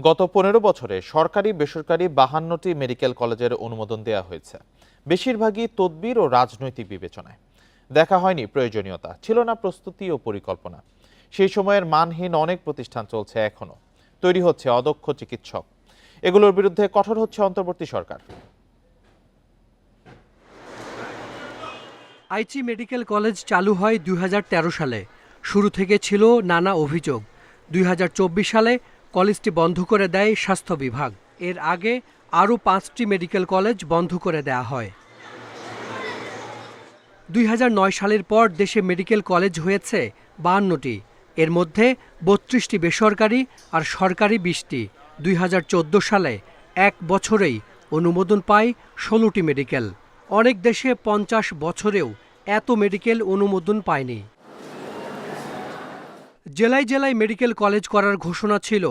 গত পনেরো বছরে সরকারি বেসরকারি বাহান্নটি মেডিকেল কলেজের অনুমোদন দেওয়া হয়েছে। বেশিরভাগই তদবির ও রাজনৈতিক বিবেচনায়। দেখা হয়নি প্রয়োজনীয়তা, ছিল না প্রস্তুতি ও পরিকল্পনা। সেই সময়ের মানহীন অনেক প্রতিষ্ঠান চলছে এখনও। তৈরি হচ্ছে অদক্ষ চিকিৎসক। এগুলোর বিরুদ্ধে কঠোর হচ্ছে অন্তর্বর্তী সরকার। আইচি মেডিকেল কলেজ চালু হয় দুই হাজার তেরো সালে। শুরু থেকে ছিল নানা অভিযোগ। দুই হাজার চব্বিশ সালে কলেজটি বন্ধ করে দেয় স্বাস্থ্য বিভাগ। এর আগে আরও পাঁচটি মেডিকেল কলেজ বন্ধ করে দেয়া হয়। দুই হাজার নয় সালের পর দেশে মেডিকেল কলেজ হয়েছে বাহান্নটি। এর মধ্যে বত্রিশটি বেসরকারি আর সরকারি বিশটি। দুই হাজার চোদ্দ সালে এক বছরেই অনুমোদন পায় ষোলোটি মেডিকেল। অনেক দেশে পঞ্চাশ বছরেও এত মেডিকেল অনুমোদন পায়নি। জেলায় জেলায় মেডিকেল কলেজ করার ঘোষণা ছিল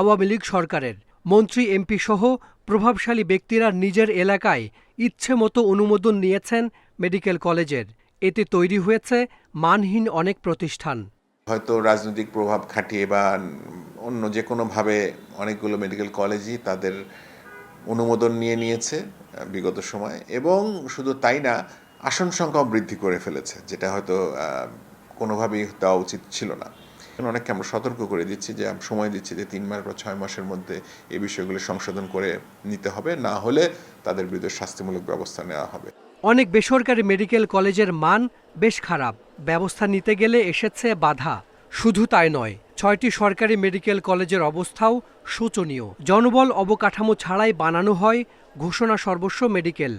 আওয়ামী লীগ সরকারের। মন্ত্রী, এমপি সহ প্রভাবশালী ব্যক্তিরা নিজের এলাকায় ইচ্ছে মতো অনুমোদন নিয়েছেন মেডিকেল কলেজের। এতে তৈরি হয়েছে মানহীন অনেক প্রতিষ্ঠান। হয়তো রাজনৈতিক প্রভাব খাটিয়ে বা অন্য যে কোনোভাবে অনেকগুলো মেডিকেল কলেজই তাদের অনুমোদন নিয়ে নিয়েছে বিগত সময় এবং শুধু তাই না, আসন সংখ্যাও বৃদ্ধি করে ফেলেছে, যেটা হয়তো কোনোভাবেই দেওয়া উচিত ছিল না। অনেককে আমরা সতর্ক করে দিচ্ছি যে আমরা সময় দিচ্ছি যে তিন মাস বা ছয় মাসের মধ্যে এই বিষয়গুলো সংশোধন করে নিতে হবে। না হলে তাদের বিরুদ্ধে শাস্তিমূলক ব্যবস্থা নেওয়া হবে। অনেক বেসরকারি মেডিকেল কলেজের মান বেশ খারাপ। ব্যবস্থা নিতে গেলে এসেছে বাধা। শুধু তাই নয় ছয়টি সরকারি মেডিকেল কলেজের অবস্থাও শোচনীয়। জনবল অবকাঠামো ছাড়াই বানানো হয় ঘোষণা সর্বস্ব মেডিকেল।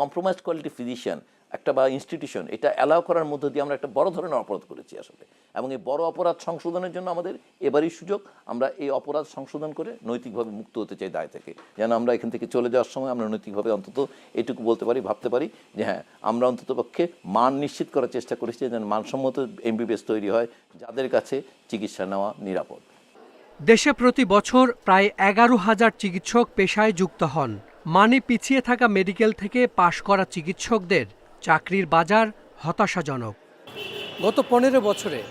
কম্প্রোমাইজ কোয়ালিটি ফিজিশিয়ান একটা বা ইনস্টিটিউশন এটা অ্যালাউ করার মধ্য দিয়ে আমরা একটা বড় ধরনের অপরাধ করেছি আসলে। এবং এই বড় অপরাধ সংশোধনের জন্য আমাদের এবারই সুযোগ, আমরা এই অপরাধ সংশোধন করে নৈতিকভাবে মুক্ত হতে চাই দায় থেকে। যেন আমরা এখান থেকে চলে যাওয়ার সময় আমরা নৈতিকভাবে অন্তত এটুকু বলতে পারি, ভাবতে পারি যে হ্যাঁ আমরা অন্তত পক্ষে মান নিশ্চিত করার চেষ্টা করেছি যেন মানসম্মত এমবিবিএস তৈরি হয়, যাদের কাছে চিকিৎসা নেওয়া নিরাপদ। দেশে প্রতি বছর প্রায় এগারো হাজার চিকিৎসক পেশায় যুক্ত হন। মানে পিছিয়ে থাকা মেডিকেল থেকে পাশ করা চিকিৎসকদের চাকরির বাজার হতাশাজনক। গত পনেরো বছরে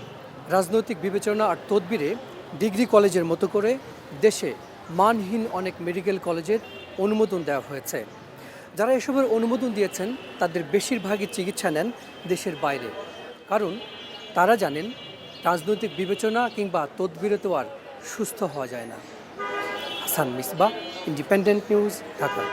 রাজনৈতিক বিবেচনা আর তদবিরে ডিগ্রি কলেজের মতো করে দেশে মানহীন অনেক মেডিকেল কলেজের অনুমোদন দেওয়া হয়েছে। যারা এসবের অনুমোদন দিয়েছেন, তাদের বেশিরভাগই চিকিৎসা নেন দেশের বাইরে। কারণ তারা জানেন, রাজনৈতিক বিবেচনা কিংবা তদবিরে তো আর সুস্থ হওয়া যায় না। Hasan Misba independent news Dhaka.